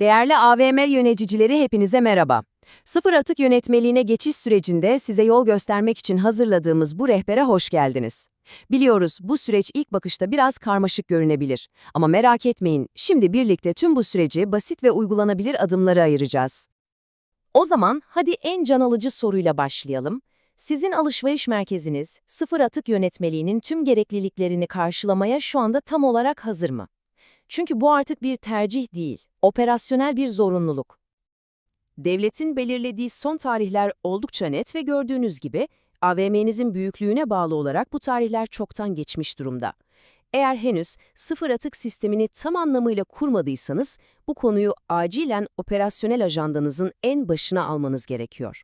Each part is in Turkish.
Değerli AVM yöneticileri hepinize merhaba. Sıfır atık yönetmeliğine geçiş sürecinde size yol göstermek için hazırladığımız bu rehbere hoş geldiniz. Biliyoruz bu süreç ilk bakışta biraz karmaşık görünebilir. Ama merak etmeyin, şimdi birlikte tüm bu süreci basit ve uygulanabilir adımlara ayıracağız. O zaman hadi en can alıcı soruyla başlayalım. Sizin alışveriş merkeziniz sıfır atık yönetmeliğinin tüm gerekliliklerini karşılamaya şu anda tam olarak hazır mı? Çünkü bu artık bir tercih değil, operasyonel bir zorunluluk. Devletin belirlediği son tarihler oldukça net ve gördüğünüz gibi AVM'nizin büyüklüğüne bağlı olarak bu tarihler çoktan geçmiş durumda. Eğer henüz sıfır atık sistemini tam anlamıyla kurmadıysanız bu konuyu acilen operasyonel ajandanızın en başına almanız gerekiyor.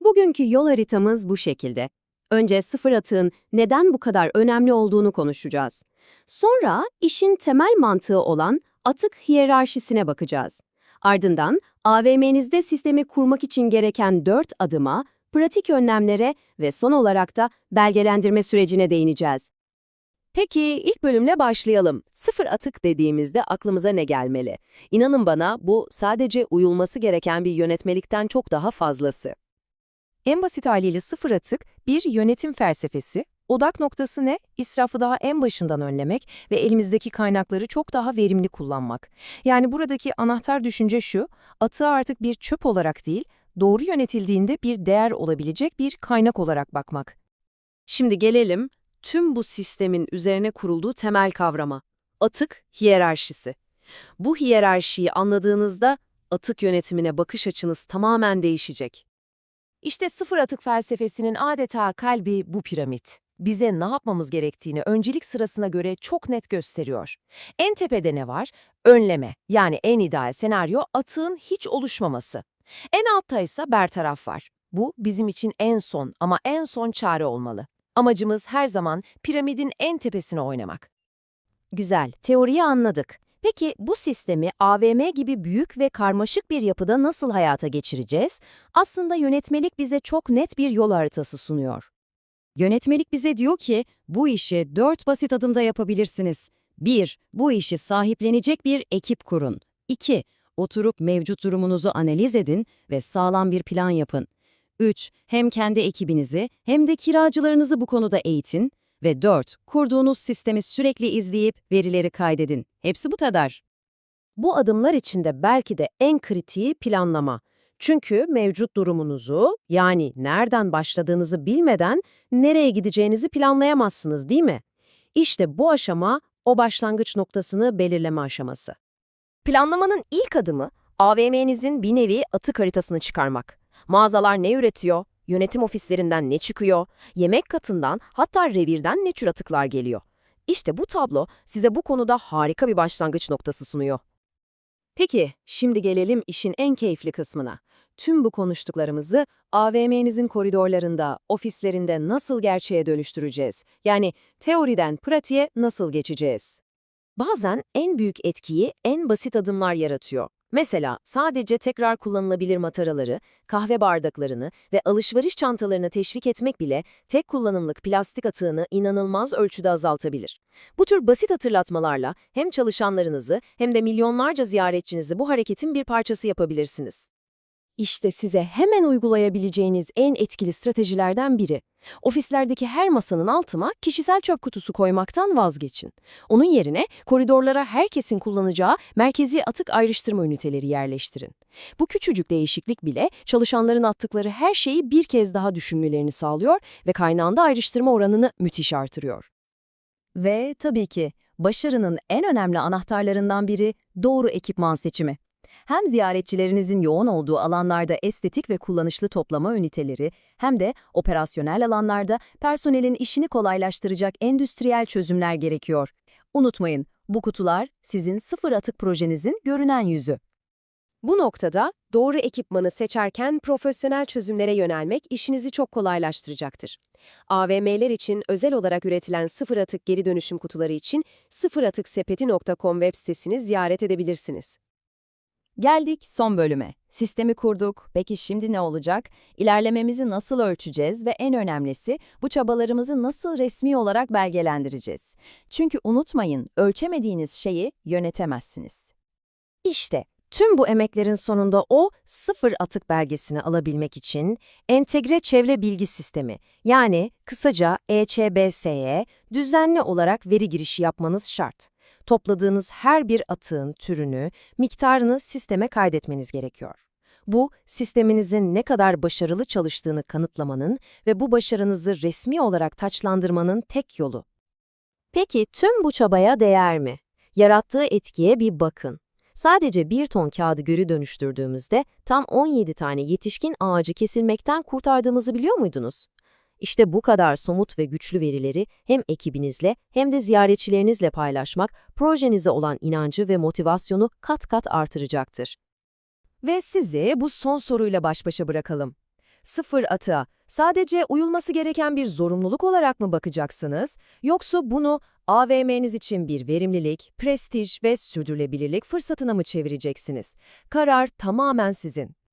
Bugünkü yol haritamız bu şekilde. Önce sıfır atığın neden bu kadar önemli olduğunu konuşacağız. Sonra işin temel mantığı olan atık hiyerarşisine bakacağız. Ardından AVM'nizde sistemi kurmak için gereken 4 adıma, pratik önlemlere ve son olarak da belgelendirme sürecine değineceğiz. Peki ilk bölümle başlayalım. Sıfır atık dediğimizde aklımıza ne gelmeli? İnanın bana bu sadece uyulması gereken bir yönetmelikten çok daha fazlası. En basit haliyle sıfır atık bir yönetim felsefesi. Odak noktası ne? İsrafı daha en başından önlemek ve elimizdeki kaynakları çok daha verimli kullanmak. Yani buradaki anahtar düşünce şu, atığa artık bir çöp olarak değil, doğru yönetildiğinde bir değer olabilecek bir kaynak olarak bakmak. Şimdi gelelim tüm bu sistemin üzerine kurulduğu temel kavrama. Atık hiyerarşisi. Bu hiyerarşiyi anladığınızda atık yönetimine bakış açınız tamamen değişecek. İşte sıfır atık felsefesinin adeta kalbi bu piramit. Bize ne yapmamız gerektiğini öncelik sırasına göre çok net gösteriyor. En tepede ne var? Önleme, yani en ideal senaryo atığın hiç oluşmaması. En altta ise bertaraf var. Bu bizim için en son ama en son çare olmalı. Amacımız her zaman piramidin en tepesine oynamak. Güzel, teoriyi anladık. Peki bu sistemi AVM gibi büyük ve karmaşık bir yapıda nasıl hayata geçireceğiz? Aslında yönetmelik bize çok net bir yol haritası sunuyor. Yönetmelik bize diyor ki, bu işi dört basit adımda yapabilirsiniz. 1. Bu işi sahiplenecek bir ekip kurun. 2. Oturup mevcut durumunuzu analiz edin ve sağlam bir plan yapın. 3. Hem kendi ekibinizi hem de kiracılarınızı bu konuda eğitin. Ve 4. Kurduğunuz sistemi sürekli izleyip verileri kaydedin. Hepsi bu kadar. Bu adımlar içinde belki de en kritiği planlama. Çünkü mevcut durumunuzu, yani nereden başladığınızı bilmeden nereye gideceğinizi planlayamazsınız değil mi? İşte bu aşama o başlangıç noktasını belirleme aşaması. Planlamanın ilk adımı AVM'nizin bir nevi atık haritasını çıkarmak. Mağazalar ne üretiyor, yönetim ofislerinden ne çıkıyor, yemek katından hatta revirden ne tür atıklar geliyor. İşte bu tablo size bu konuda harika bir başlangıç noktası sunuyor. Peki, şimdi gelelim işin en keyifli kısmına. Tüm bu konuştuklarımızı AVM'nizin koridorlarında, ofislerinde nasıl gerçeğe dönüştüreceğiz? Yani teoriden pratiğe nasıl geçeceğiz? Bazen en büyük etkiyi en basit adımlar yaratıyor. Mesela sadece tekrar kullanılabilir mataraları, kahve bardaklarını ve alışveriş çantalarını teşvik etmek bile tek kullanımlık plastik atığını inanılmaz ölçüde azaltabilir. Bu tür basit hatırlatmalarla hem çalışanlarınızı hem de milyonlarca ziyaretçinizi bu hareketin bir parçası yapabilirsiniz. İşte size hemen uygulayabileceğiniz en etkili stratejilerden biri. Ofislerdeki her masanın altıma kişisel çöp kutusu koymaktan vazgeçin. Onun yerine koridorlara herkesin kullanacağı merkezi atık ayrıştırma üniteleri yerleştirin. Bu küçücük değişiklik bile çalışanların attıkları her şeyi bir kez daha düşünmelerini sağlıyor ve kaynağında ayrıştırma oranını müthiş artırıyor. Ve tabii ki başarının en önemli anahtarlarından biri doğru ekipman seçimi. Hem ziyaretçilerinizin yoğun olduğu alanlarda estetik ve kullanışlı toplama üniteleri, hem de operasyonel alanlarda personelin işini kolaylaştıracak endüstriyel çözümler gerekiyor. Unutmayın, bu kutular sizin sıfır atık projenizin görünen yüzü. Bu noktada doğru ekipmanı seçerken profesyonel çözümlere yönelmek işinizi çok kolaylaştıracaktır. AVM'ler için özel olarak üretilen sıfır atık geri dönüşüm kutuları için sıfıratıksepeti.com web sitesini ziyaret edebilirsiniz. Geldik son bölüme. Sistemi kurduk. Peki şimdi ne olacak? İlerlememizi nasıl ölçeceğiz ve en önemlisi bu çabalarımızı nasıl resmi olarak belgelendireceğiz? Çünkü unutmayın, ölçemediğiniz şeyi yönetemezsiniz. İşte Tüm bu emeklerin sonunda o sıfır atık belgesini alabilmek için Entegre Çevre Bilgi Sistemi yani kısaca EÇBS'ye düzenli olarak veri girişi yapmanız şart. Topladığınız her bir atığın türünü, miktarını sisteme kaydetmeniz gerekiyor. Bu, sisteminizin ne kadar başarılı çalıştığını kanıtlamanın ve bu başarınızı resmi olarak taçlandırmanın tek yolu. Peki tüm bu çabaya değer mi? Yarattığı etkiye bir bakın. Sadece bir ton kağıdı geri dönüştürdüğümüzde tam 17 tane yetişkin ağacı kesilmekten kurtardığımızı biliyor muydunuz? İşte bu kadar somut ve güçlü verileri hem ekibinizle hem de ziyaretçilerinizle paylaşmak projenize olan inancı ve motivasyonu kat kat artıracaktır. Ve sizi bu son soruyla baş başa bırakalım. Sıfır atığa sadece uyulması gereken bir zorunluluk olarak mı bakacaksınız, yoksa bunu AVM'niz için bir verimlilik, prestij ve sürdürülebilirlik fırsatına mı çevireceksiniz? Karar tamamen sizin.